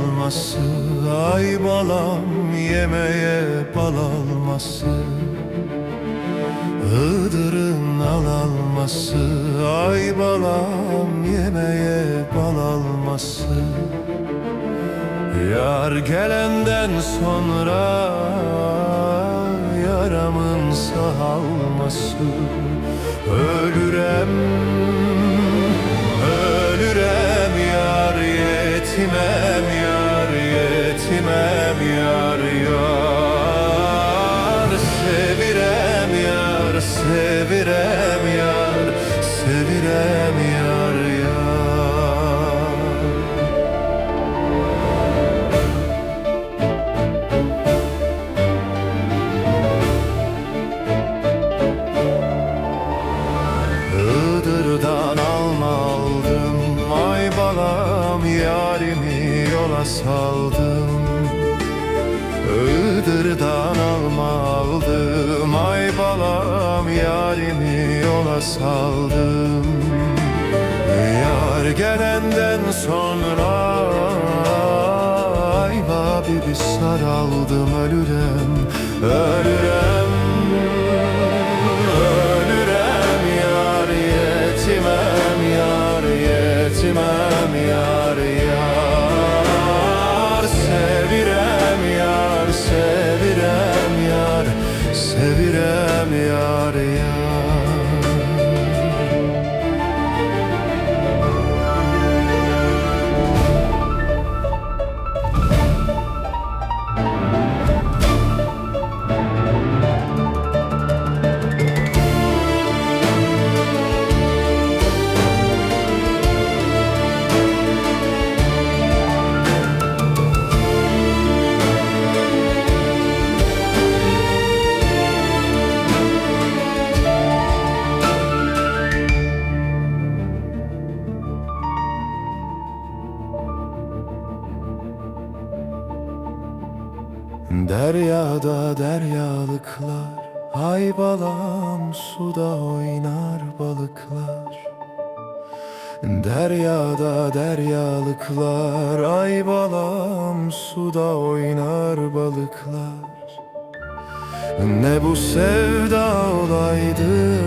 al alması Ay balam yemeye bal alması. Iğdır'ın al alması Ay balam yemeye bal alması. Yar gelenden sonra Yaramın sağalması Ölürem Ölürem yar yetimem yar yetimem yar yar Sevirem yar sevirem yar sevirem yar yar. Iğdır'dan alma yarimi yola saldım yarimi yola saldım. Yar gelenden sonra Ay babi bir saraldım ölürem Ölürem Ölürem. Yar yetimem yar yetimem Deryada deryalıklar Ay balam suda oynar balıklar. Deryada deryalıklar Ay balam suda oynar balıklar. Ne bu sevda olaydı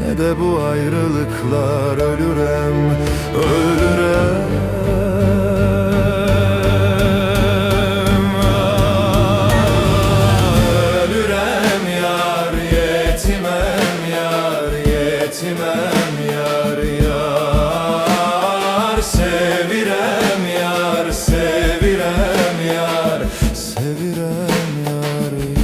Ne de bu ayrılıklar. Ölürem, ölürem yârim.